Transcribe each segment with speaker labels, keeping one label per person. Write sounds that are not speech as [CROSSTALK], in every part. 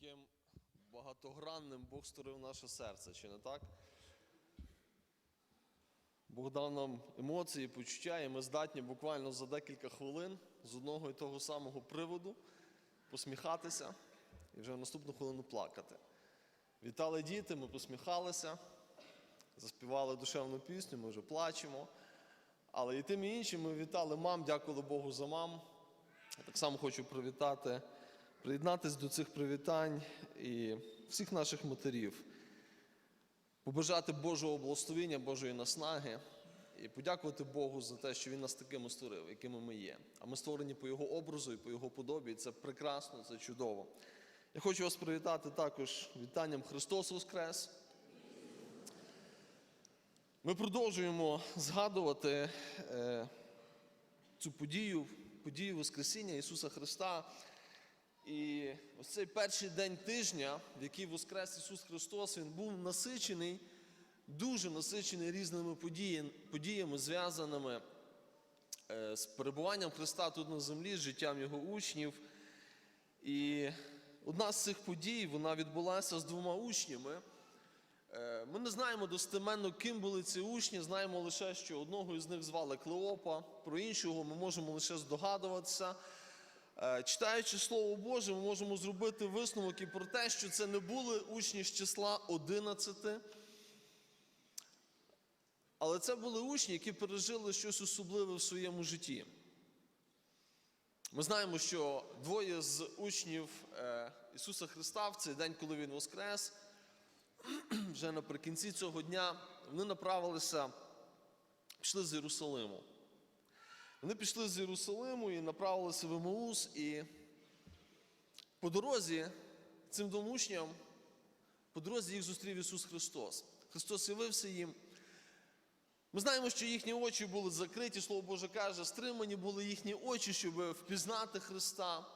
Speaker 1: яким багатогранним Бог створив наше серце, чи не так? Бог дав нам емоції, почуття, і ми здатні буквально за декілька хвилин з одного і того самого приводу посміхатися і вже в наступну хвилину плакати. Вітали діти, ми посміхалися, заспівали душевну пісню, ми вже плачемо. Але і тим і іншим ми вітали мам, дякували Богу за мам. Я так само хочу привітати, приєднатися до цих привітань і всіх наших матерів, побажати Божого благословення, Божої наснаги і подякувати Богу за те, що Він нас такими створив, якими ми є. А ми створені по Його образу і по Його подобі. І це прекрасно, це чудово. Я хочу вас привітати також вітанням Христос Воскрес. Ми продовжуємо згадувати е, цю подію, подію Воскресіння Ісуса Христа. І ось цей перший день тижня, в який Воскрес Ісус Христос, Він був насичений, дуже насичений різними подіями, зв'язаними е, з перебуванням Христа тут на землі, з життям Його учнів. І одна з цих подій вона відбулася з двома учнями. Е, Ми не знаємо достеменно, ким були ці учні, знаємо лише, що одного із них звали Клеопа, про іншого ми можемо лише здогадуватися. Е, Читаючи Слово Боже, ми можемо зробити висновок і про те, що це не були учні з числа 11, але це були учні, які пережили щось особливе в своєму житті. Ми знаємо, що двоє з учнів е, Ісуса Христа в цей день, коли Він воскрес, [CLEARS THROAT] вже наприкінці цього дня вони направилися, пішли з Єрусалиму. Вони пішли з Єрусалиму і направилися в Емаус, і по дорозі цим двом учням, по дорозі їх зустрів Ісус Христос. Христос явився їм. Ми знаємо, що їхні очі були закриті, Слово Боже каже, стримані були їхні очі, щоб впізнати Христа.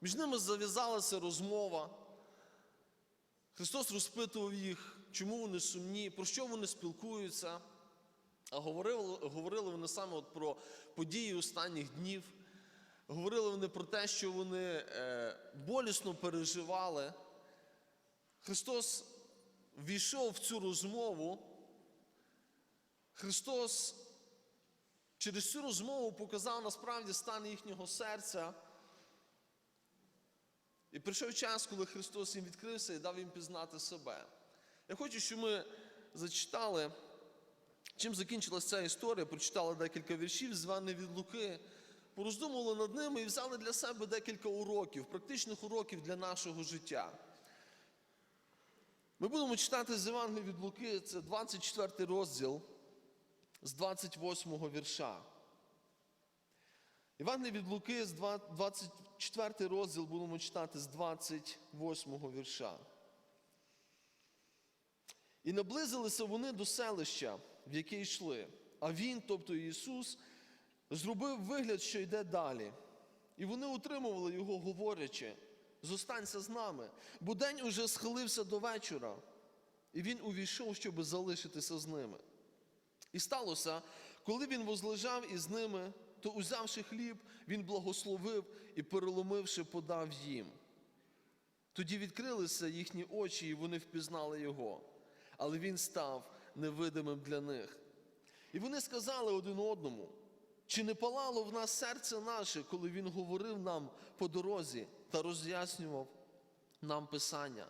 Speaker 1: Між ними зав'язалася розмова. Христос розпитував їх, чому вони сумні, про що вони спілкуються. А говорили, говорили вони саме от про події останніх днів. Говорили вони про те, що вони е, болісно переживали. Христос війшов в цю розмову. Христос через цю розмову показав насправді стан їхнього серця. І прийшов час, коли Христос їм відкрився і дав їм пізнати себе. Я хочу, щоб ми зачитали, чим закінчилася ця історія, прочитали декілька віршів, званих від Луки, пороздумували над ними і взяли для себе декілька уроків, практичних уроків для нашого життя. Ми будемо читати з Євангелія від Луки, це 24 розділ з 28 вірша. Івангелія від Луки, 24 розділ будемо читати з 28 вірша. І наблизилися вони до селища, в яке йшли. А він, тобто Ісус, зробив вигляд, що йде далі. І вони утримували його, говорячи: зостанься з нами, бо день уже схилився до вечора. І він увійшов, щоб залишитися з ними. І сталося, коли він возлежав із ними, то, узявши хліб, він благословив і, переломивши, подав їм. Тоді відкрилися їхні очі, і вони впізнали його, але він став невидимим для них. І вони сказали один одному: чи не палало в нас серце наше, коли він говорив нам по дорозі та роз'яснював нам Писання?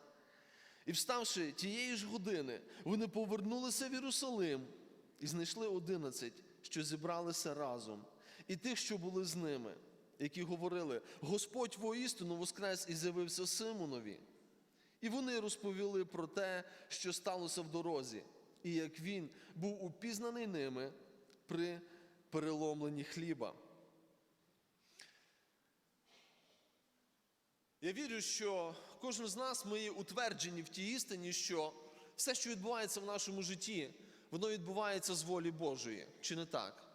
Speaker 1: І вставши тієї ж години, вони повернулися в Єрусалим і знайшли одинадцять, що зібралися разом, і тих, що були з ними, які говорили: Господь воістину воскрес і з'явився Симонові. І вони розповіли про те, що сталося в дорозі, і як він був упізнаний ними при переломленні хліба. Я вірю, що кожен з нас ми утверджені в тій істині, що все, що відбувається в нашому житті, воно відбувається з волі Божої, чи не так?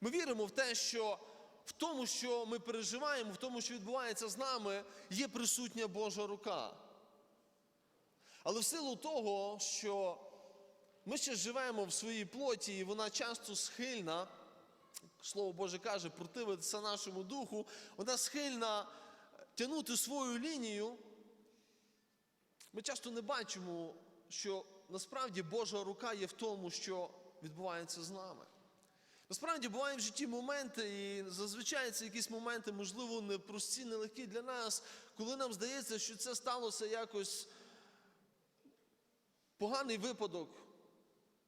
Speaker 1: Ми віримо в те, що в тому, що ми переживаємо, в тому, що відбувається з нами, є присутня Божа рука. Але в силу того, що ми ще живемо в своїй плоті, і вона часто схильна, Слово Боже каже, противитися нашому духу, вона схильна тягнути свою лінію, ми часто не бачимо, що насправді Божа рука є в тому, що відбувається з нами. Насправді бувають в житті моменти, і зазвичай це якісь моменти, можливо, непрості, нелегкі для нас, коли нам здається, що це сталося якось поганий випадок,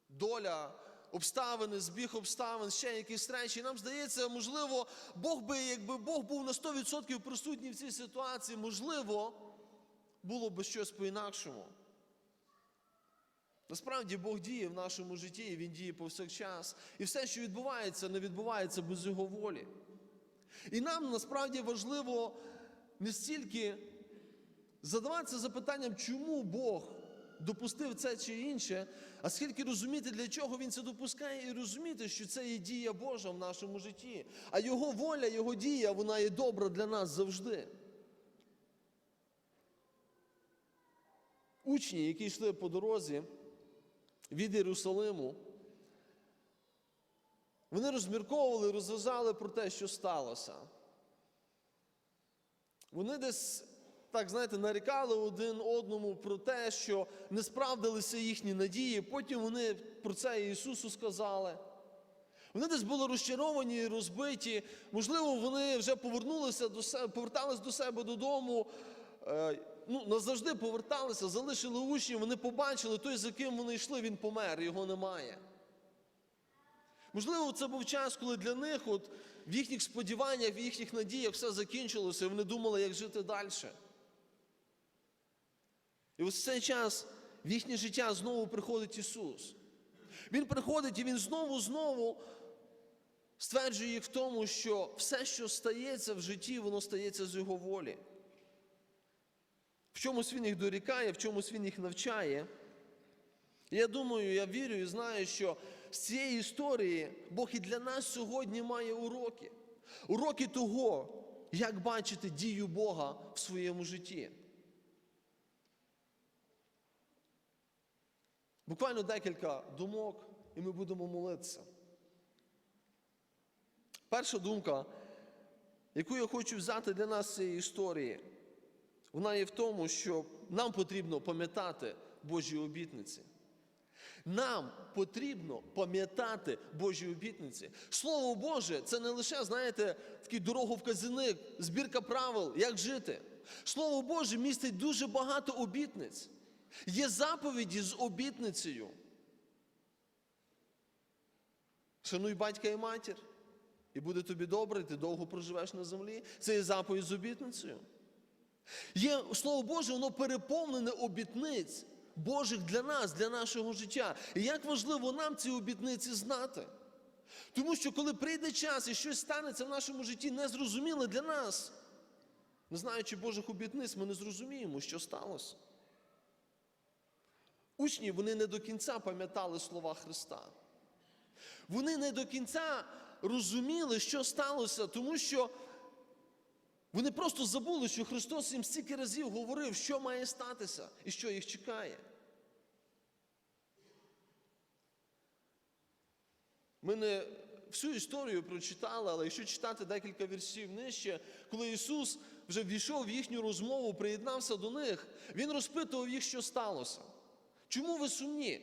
Speaker 1: доля, обставини, збіг обставин, ще якісь речі. І нам здається, можливо, Бог би, якби Бог був на 100% присутній в цій ситуації, можливо, було б щось по-інакшому. Насправді Бог діє в нашому житті, і Він діє повсякчас. І все, що відбувається, не відбувається без Його волі. І нам насправді важливо не стільки задаватися запитанням, чому Бог допустив це чи інше, а скільки розуміти, для чого Він це допускає, і розуміти, що це є дія Божа в нашому житті. А Його воля, Його дія, вона є добра для нас завжди. Учні, які йшли по дорозі від Єрусалиму, вони розмірковували, розважали про те, що сталося. Вони десь, так знаєте, нарікали один одному про те, що не справдилися їхні надії. Потім вони про це Ісусу сказали. Вони десь були розчаровані і розбиті. Можливо, вони вже повернулися до себе, повертались до себе додому. е, Ну, назавжди поверталися, залишили учнів, вони побачили той, за ким вони йшли, він помер, його немає. Можливо, це був час, коли для них от, в їхніх сподіваннях, в їхніх надіях все закінчилося, і вони думали, як жити далі. І ось в цей час в їхнє життя знову приходить Ісус. Він приходить і Він знову-знову стверджує їх в тому, що все, що стається в житті, воно стається з Його волі. В чомусь він їх дорікає, в чомусь він їх навчає. Я думаю, я вірю і знаю, що з цієї історії Бог і для нас сьогодні має уроки. Уроки того, як бачити дію Бога в своєму житті. Буквально декілька думок, і ми будемо молитися. Перша думка, яку я хочу взяти для нас цієї історії, вона є в тому, що нам потрібно пам'ятати Божі обітниці. Нам потрібно пам'ятати Божі обітниці. Слово Боже, це не лише, знаєте, такий дороговказівник, збірка правил, як жити. Слово Боже містить дуже багато обітниць. Є заповіді з обітницею. Шануй батька і матір, і буде тобі добре, і ти довго проживеш на землі. Це є заповідь з обітницею. Є Слово Боже, воно переповнене обітниць Божих для нас, для нашого життя. І як важливо нам ці обітниці знати. Тому що коли прийде час і щось станеться в нашому житті незрозуміле для нас, не знаючи Божих обітниць, ми не зрозуміємо, що сталося. Учні вони не до кінця пам'ятали слова Христа. Вони не до кінця розуміли, що сталося, тому що вони просто забули, що Христос їм стільки разів говорив, що має статися і що їх чекає. Ми не всю історію прочитали, але якщо читати декілька віршів нижче, коли Ісус вже ввійшов в їхню розмову, приєднався до них, Він розпитував їх, що сталося. Чому ви сумні?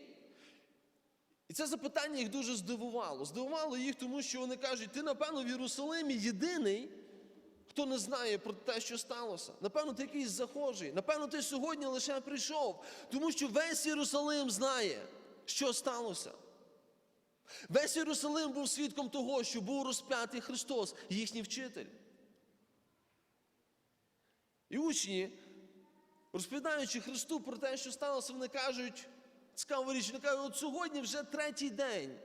Speaker 1: І це запитання їх дуже здивувало. Здивувало їх, тому що вони кажуть, ти, напевно, в Єрусалимі єдиний, хто не знає про те, що сталося. Напевно, ти якийсь захожий. Напевно, ти сьогодні лише прийшов, тому що весь Єрусалим знає, що сталося. Весь Єрусалим був свідком того, що був розп'ятий Христос, їхній вчитель. І учні, розповідаючи Христу про те, що сталося, вони кажуть, цікаву річ, вони кажуть, от сьогодні вже третій день,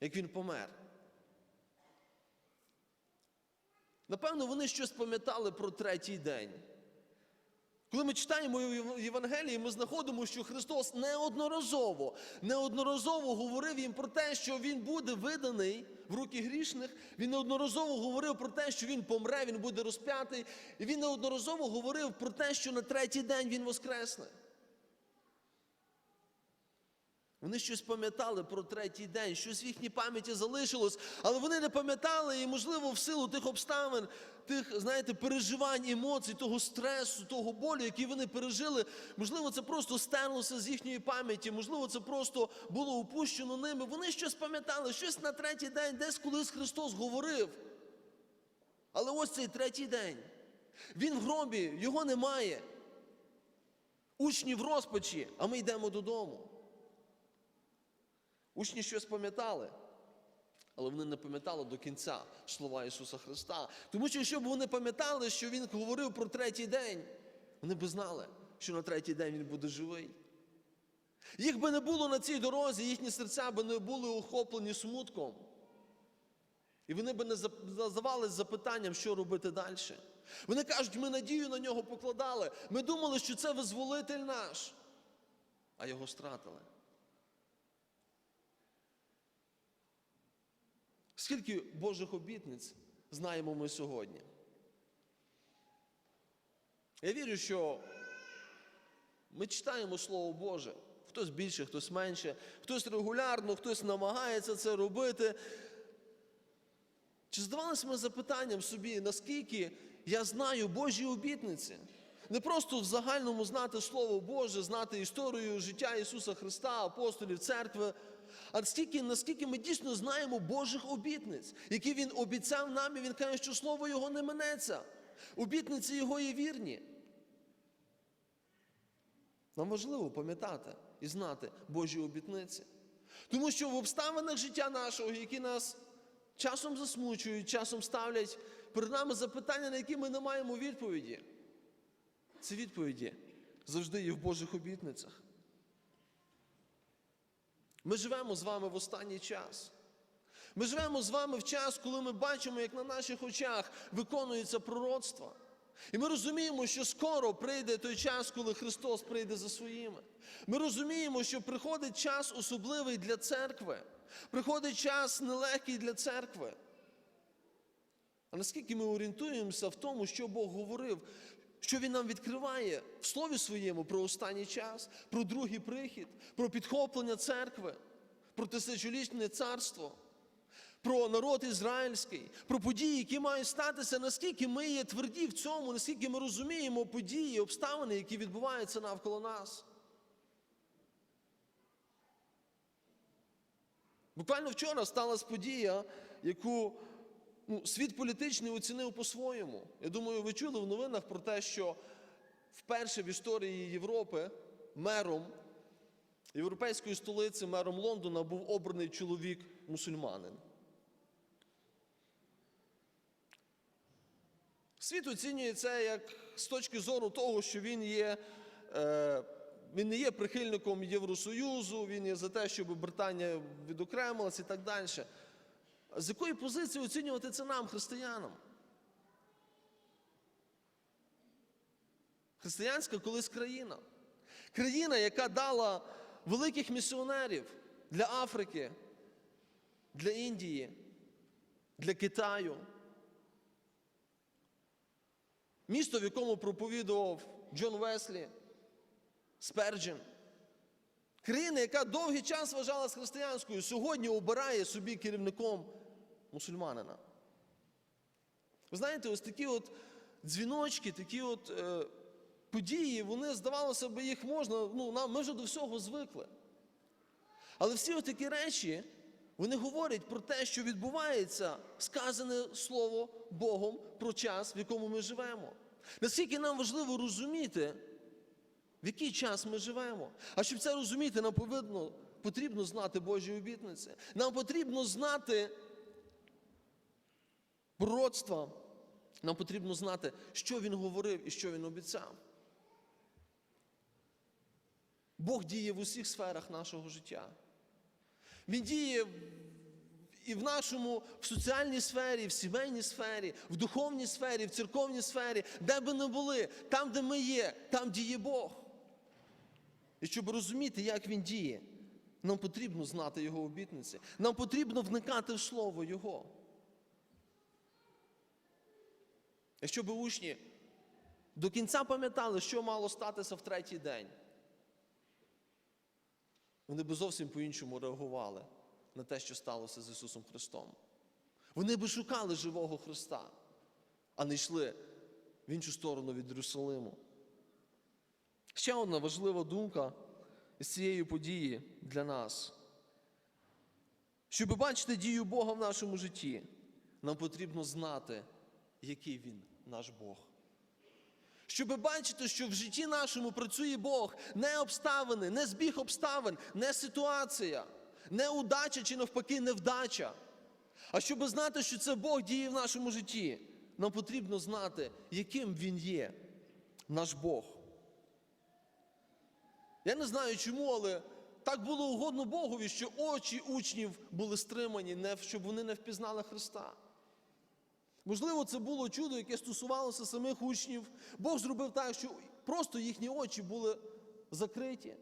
Speaker 1: як він помер. Напевно, вони щось пам'ятали про третій день. Коли ми читаємо Євангелії, ми знаходимо, що Христос неодноразово, неодноразово говорив їм про те, що Він буде виданий в руки грішних. Він неодноразово говорив про те, що Він помре, Він буде розп'ятий. І він неодноразово говорив про те, що на третій день Він воскресне. Вони щось пам'ятали про третій день, щось в їхній пам'яті залишилось, але вони не пам'ятали, і, можливо, в силу тих обставин, тих, знаєте, переживань, емоцій, того стресу, того болю, який вони пережили. Можливо, це просто стерлося з їхньої пам'яті, можливо, це просто було упущено ними. Вони щось пам'ятали, щось на третій день, десь колись Христос говорив. Але ось цей третій день. Він в гробі, його немає. Учні в розпачі, а ми йдемо додому. Учні щось пам'ятали, але вони не пам'ятали до кінця слова Ісуса Христа. Тому що, якщо б вони пам'ятали, що Він говорив про третій день, вони б знали, що на третій день Він буде живий. Їх би не було на цій дорозі, їхні серця би не були охоплені смутком. І вони би не задавались запитанням, що робити далі. Вони кажуть, ми надію на нього покладали. Ми думали, що це визволитель наш, а його стратили. Скільки Божих обітниць знаємо ми сьогодні? Я вірю, що ми читаємо Слово Боже. Хтось більше, хтось менше, хтось регулярно, хтось намагається це робити. Чи здавалися ми запитанням собі, наскільки я знаю Божі обітниці? Не просто в загальному знати Слово Боже, знати історію життя Ісуса Христа, апостолів, церкви, а наскільки, наскільки ми дійсно знаємо Божих обітниць, які Він обіцяв нам, і Він каже, що Слово Його не минеться. Обітниці Його є вірні. Нам важливо пам'ятати і знати Божі обітниці. Тому що в обставинах життя нашого, які нас часом засмучують, часом ставлять перед нами запитання, на які ми не маємо відповіді. Ці відповіді завжди є в Божих обітницях. Ми живемо з вами в останній час. Ми живемо з вами в час, коли ми бачимо, як на наших очах виконується пророцтво. І ми розуміємо, що скоро прийде той час, коли Христос прийде за своїми. Ми розуміємо, що приходить час особливий для церкви, приходить час нелегкий для церкви. А наскільки ми орієнтуємося в тому, що Бог говорив, що Він нам відкриває в Слові своєму про останній час, про другий прихід, про підхоплення церкви, про тисячолітнє царство, про народ ізраїльський, про події, які мають статися, наскільки ми є тверді в цьому, наскільки ми розуміємо події, обставини, які відбуваються навколо нас. Буквально вчора сталася подія, яку ну, світ політичний оцінив по-своєму. Я думаю, ви чули в новинах про те, що вперше в історії Європи мером європейської столиці, мером Лондона, був обраний чоловік мусульманин. Світ оцінює це як з точки зору того, що він є. Е, він не є прихильником Євросоюзу, він є за те, щоб Британія відокремилася і так далі. З якої позиції оцінювати це нам, християнам? Християнська колись країна. Країна, яка дала великих місіонерів для Африки, для Індії, для Китаю. Місто, в якому проповідував Джон Веслі, Сперджен. Країна, яка довгий час вважалась християнською, сьогодні обирає собі керівником мусульманина. Ви знаєте, ось такі от дзвіночки, такі от е, події, вони, здавалося б, їх можна, ну, нам, ми вже до всього звикли. Але всі от такі речі, вони говорять про те, що відбувається сказане слово Богом про час, в якому ми живемо. Наскільки нам важливо розуміти, в який час ми живемо. А щоб це розуміти, нам повинно, потрібно знати Божі обітниці. Нам потрібно знати пророцтва. Нам потрібно знати, що він говорив і що він обіцяв. Бог діє в усіх сферах нашого життя. Він діє і в нашому в соціальній сфері, в сімейній сфері, в духовній сфері, в церковній сфері, де би не були, там, де ми є, там діє Бог. І щоб розуміти, як він діє, нам потрібно знати Його обітниці. Нам потрібно вникати в Слово Його. Якщо б учні до кінця пам'ятали, що мало статися в третій день, вони б зовсім по-іншому реагували на те, що сталося з Ісусом Христом. Вони б шукали живого Христа, а не йшли в іншу сторону від Єрусалиму. Ще одна важлива думка з цієї події для нас. Щоб бачити дію Бога в нашому житті, нам потрібно знати, який Він наш Бог. Щоб бачити, що в житті нашому працює Бог, не обставини, не збіг обставин, не ситуація, не удача чи навпаки невдача. А щоб знати, що це Бог діє в нашому житті, нам потрібно знати, яким Він є, наш Бог. Я не знаю чому, але так було угодно Богові, що очі учнів були стримані, щоб вони не впізнали Христа. Можливо, це було чудо, яке стосувалося самих учнів. Бог зробив так, що просто їхні очі були закриті.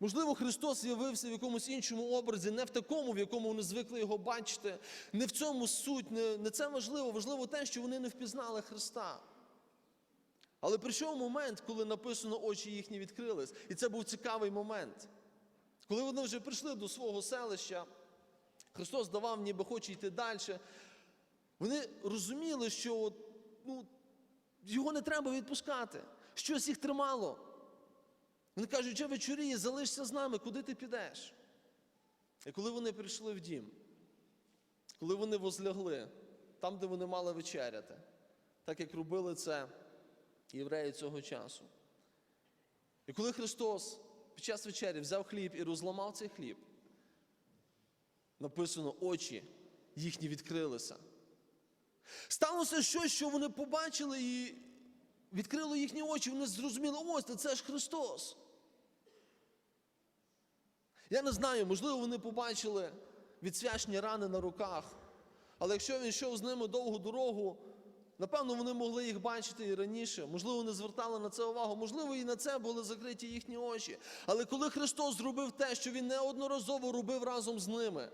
Speaker 1: Можливо, Христос з'явився в якомусь іншому образі, не в такому, в якому вони звикли його бачити. Не в цьому суть, не, не це важливо. Важливо те, що вони не впізнали Христа. Але прийшов момент, коли написано, очі їхні відкрились. І це був цікавий момент. Коли вони вже прийшли до свого селища, Христос давав, ніби хоче йти далі. Вони розуміли, що от, ну, його не треба відпускати. Щось їх тримало. Вони кажуть, що вечоріє, залишся з нами, куди ти підеш? І коли вони прийшли в дім, коли вони возлягли, там, де вони мали вечеряти, так як робили це євреї цього часу. І коли Христос під час вечері взяв хліб і розламав цей хліб, написано, очі їхні відкрилися. Сталося щось, що вони побачили і відкрило їхні очі, вони зрозуміли, ось це ж Христос. Я не знаю, можливо, вони побачили відсвячні рани на руках, але якщо він йшов з ними довгу дорогу, напевно, вони могли їх бачити і раніше, можливо, не звертали на це увагу, можливо, і на це були закриті їхні очі. Але коли Христос зробив те, що Він неодноразово робив разом з ними,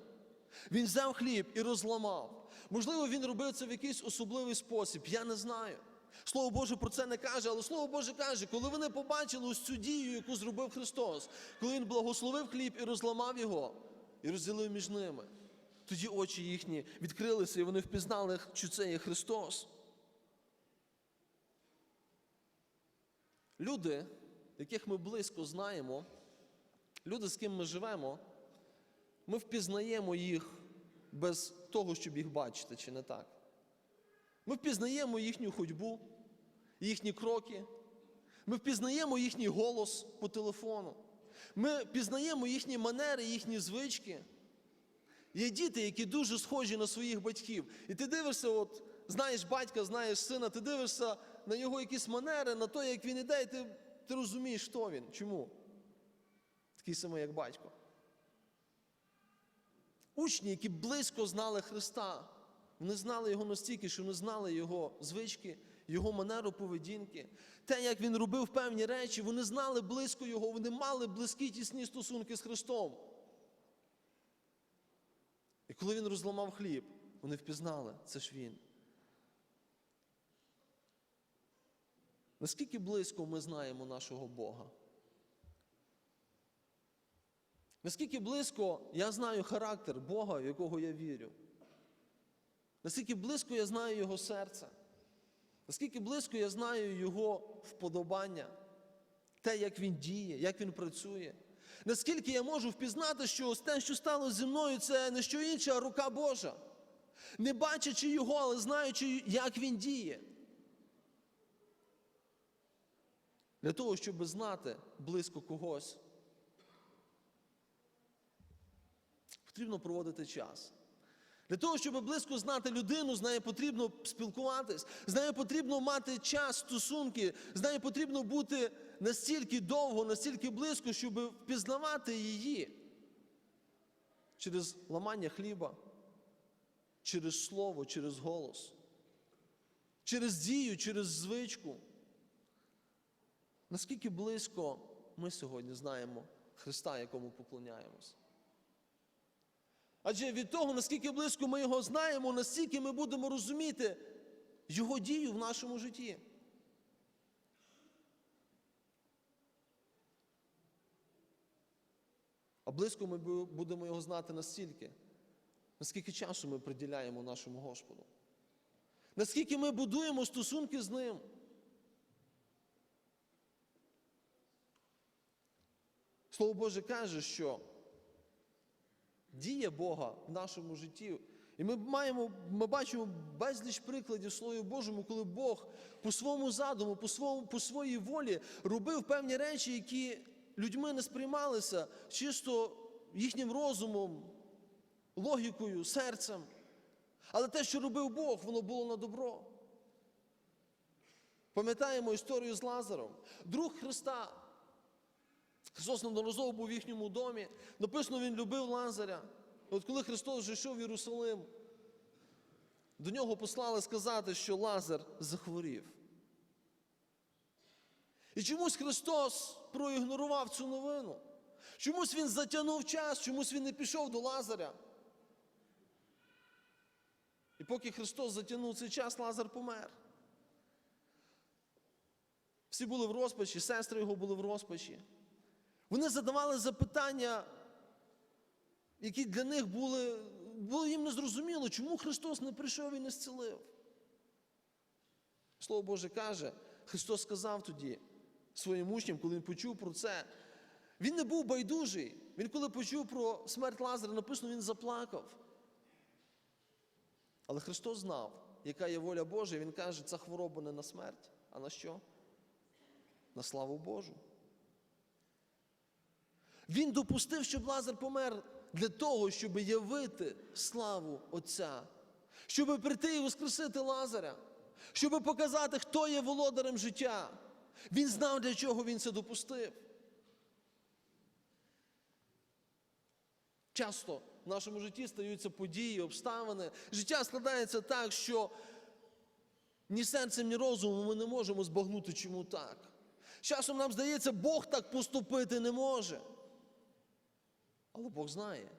Speaker 1: Він взяв хліб і розламав. Можливо, він робив це в якийсь особливий спосіб, я не знаю. Слово Боже про це не каже, але Слово Боже каже, коли вони побачили ось цю дію, яку зробив Христос, коли Він благословив хліб і розламав його, і розділив між ними, тоді очі їхні відкрилися, і вони впізнали, що це є Христос. Люди, яких ми близько знаємо, люди, з ким ми живемо, ми впізнаємо їх без того, щоб їх бачити, чи не так? Ми впізнаємо їхню ходьбу, їхні кроки. Ми впізнаємо їхній голос по телефону. Ми впізнаємо їхні манери, їхні звички. Є діти, які дуже схожі на своїх батьків. І ти дивишся, от, знаєш батька, знаєш сина, ти дивишся на його якісь манери, на те, як він іде, і ти, ти розумієш, хто він. Чому? Такий самий, як батько. Учні, які близько знали Христа, вони знали Його настільки, що вони знали Його звички, Його манеру поведінки. Те, як він робив певні речі, вони знали близько Його, вони мали близькі тісні стосунки з Христом. І коли він розламав хліб, вони впізнали, це ж він. Наскільки близько ми знаємо нашого Бога? Наскільки близько я знаю характер Бога, в якого я вірю? Наскільки близько я знаю Його серце? Наскільки близько я знаю Його вподобання, те, як Він діє, як Він працює? Наскільки я можу впізнати, що те, що стало зі мною, це не що інше, а рука Божа. Не бачачи Його, але знаючи, як Він діє. Для того, щоб знати близько когось, потрібно проводити час. Для того, щоб близько знати людину, з нею потрібно спілкуватись, з нею потрібно мати час, стосунки, з нею потрібно бути настільки довго, настільки близько, щоб впізнавати її через ламання хліба, через слово, через голос, через дію, через звичку. Наскільки близько ми сьогодні знаємо Христа, якому поклоняємось? Адже від того, наскільки близько ми його знаємо, настільки ми будемо розуміти його дію в нашому житті. А близько ми будемо його знати настільки, наскільки часу ми приділяємо нашому Господу. Наскільки ми будуємо стосунки з ним. Слово Боже каже, що дія Бога в нашому житті. І ми маємо, ми бачимо безліч прикладів Слові Божому, коли Бог по своєму задуму, по, своєму, по своїй волі робив певні речі, які людьми не сприймалися чисто їхнім розумом, логікою, серцем. Але те, що робив Бог, воно було на добро. Пам'ятаємо історію з Лазаром. Друг Христа. Христос неодноразово був в їхньому домі. Написано, Він любив Лазаря. От коли Христос вже йшов в Єрусалим, до нього послали сказати, що Лазар захворів. І чомусь Христос проігнорував цю новину. Чомусь Він затягнув час, чомусь Він не пішов до Лазаря. І поки Христос затягнув цей час, Лазар помер. Всі були в розпачі, сестри його були в розпачі. Вони задавали запитання, які для них були, було їм незрозуміло, чому Христос не прийшов і не зцілив. Слово Боже каже, Христос сказав тоді своїм учням, коли він почув про це. Він не був байдужий. Він, коли почув про смерть Лазаря, написано, він заплакав. Але Христос знав, яка є воля Божа, і Він каже, ця хвороба не на смерть, а на що? На славу Божу. Він допустив, щоб Лазар помер для того, щоб явити славу Отця, щоб прийти і воскресити Лазаря, щоб показати, хто є володарем життя. Він знав, для чого він це допустив. Часто в нашому житті стаються події, обставини. Життя складається так, що ні серцем, ні розумом ми не можемо збагнути, чому так. Часом нам здається, Бог так поступити не може. Але Бог знає,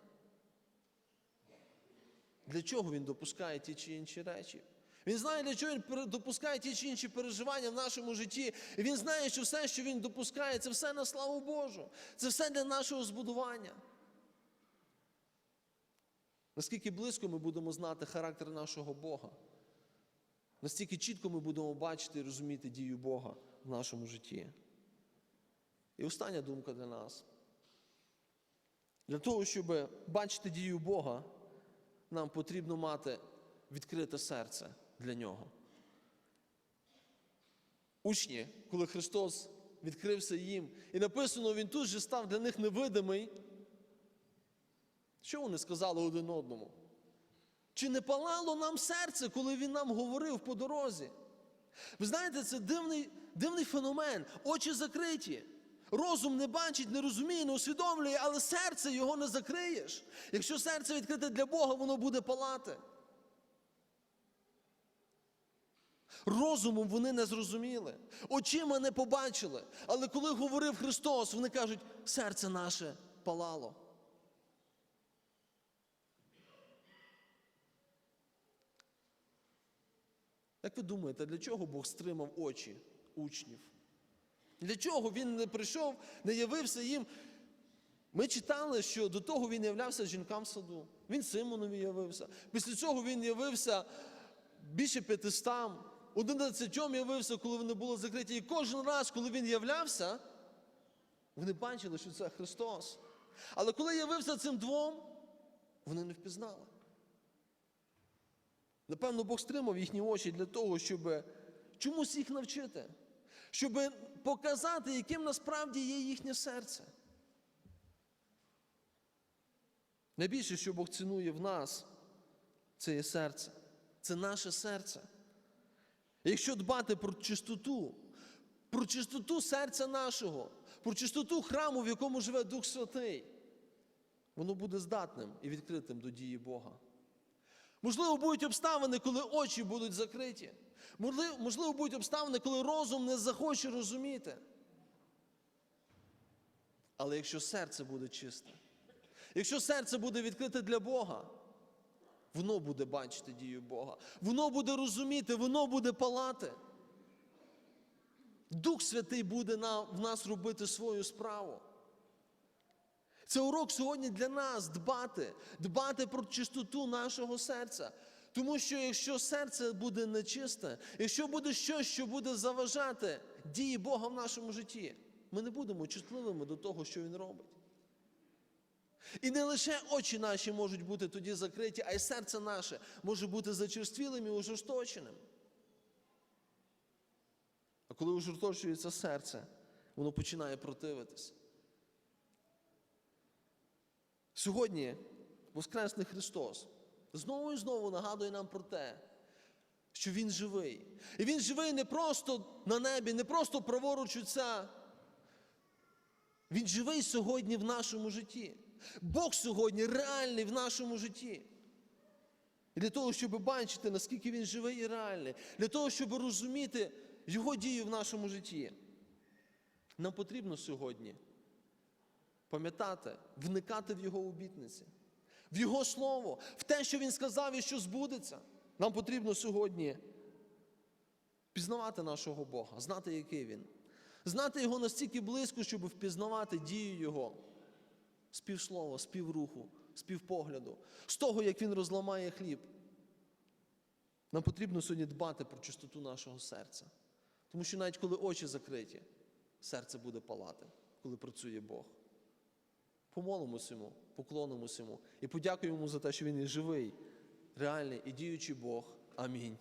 Speaker 1: для чого Він допускає ті чи інші речі. Він знає, для чого він допускає ті чи інші переживання в нашому житті. І він знає, що все, що він допускає, це все на славу Божу. Це все для нашого збудування. Наскільки близько ми будемо знати характер нашого Бога, настільки чітко ми будемо бачити і розуміти дію Бога в нашому житті. І остання думка для нас. Для того, щоб бачити дію Бога, нам потрібно мати відкрите серце для нього. Учні, коли Христос відкрився їм, і написано, Він тут же став для них невидимий. Що вони сказали один одному? Чи не палало нам серце, коли він нам говорив по дорозі? Ви знаєте, це дивний, дивний феномен. Очі закриті. Розум не бачить, не розуміє, не усвідомлює, але серце його не закриєш. Якщо серце відкрите для Бога, воно буде палати. Розумом вони не зрозуміли, очима не побачили. Але коли говорив Христос, вони кажуть, серце наше палало. Як ви думаєте, для чого Бог стримав очі учнів? Для чого він не прийшов, не явився їм? Ми читали, що до того він являвся жінкам в саду. Він Симонові явився. Після цього він явився більше п'ятистам, одинадцятьом явився, коли вони були закриті. І кожен раз, коли він являвся, вони бачили, що це Христос. Але коли явився цим двом, вони не впізнали. Напевно, Бог стримав їхні очі для того, щоб чомусь їх навчити, щоб показати, яким насправді є їхнє серце. Найбільше, що Бог цінує в нас, це є серце. Це наше серце. Якщо дбати про чистоту, про чистоту серця нашого, про чистоту храму, в якому живе Дух Святий, воно буде здатним і відкритим до дії Бога. Можливо, будуть обставини, коли очі будуть закриті. Можливо, будуть обставини, коли розум не захоче розуміти. Але якщо серце буде чисте, якщо серце буде відкрите для Бога, воно буде бачити дію Бога, воно буде розуміти, воно буде палати. Дух Святий буде на, в нас робити свою справу. Це урок сьогодні для нас дбати, дбати про чистоту нашого серця. Тому що якщо серце буде нечисте, якщо буде щось, що буде заважати дії Бога в нашому житті, ми не будемо чутливими до того, що Він робить. І не лише очі наші можуть бути тоді закриті, а й серце наше може бути зачерствілим і ожесточеним. А коли ожесточується серце, воно починає противитися. Сьогодні Воскресний Христос знову і знову нагадує нам про те, що Він живий. І Він живий не просто на небі, не просто праворуч Отця. Він живий сьогодні в нашому житті. Бог сьогодні реальний в нашому житті. І для того, щоб бачити, наскільки він живий і реальний, для того, щоб розуміти Його дію в нашому житті, нам потрібно сьогодні пам'ятати, вникати в Його обітниці, в Його Слово, в те, що Він сказав і що збудеться. Нам потрібно сьогодні пізнавати нашого Бога, знати, який Він. Знати Його настільки близько, щоб впізнавати дію Його з півслова, з півруху, з з того, як Він розламає хліб. Нам потрібно сьогодні дбати про чистоту нашого серця. Тому що навіть коли очі закриті, серце буде палати, коли працює Бог. Помолимось йому, поклонимось йому і подякуємо йому за те, що він є живий, реальний і діючий Бог. Амінь.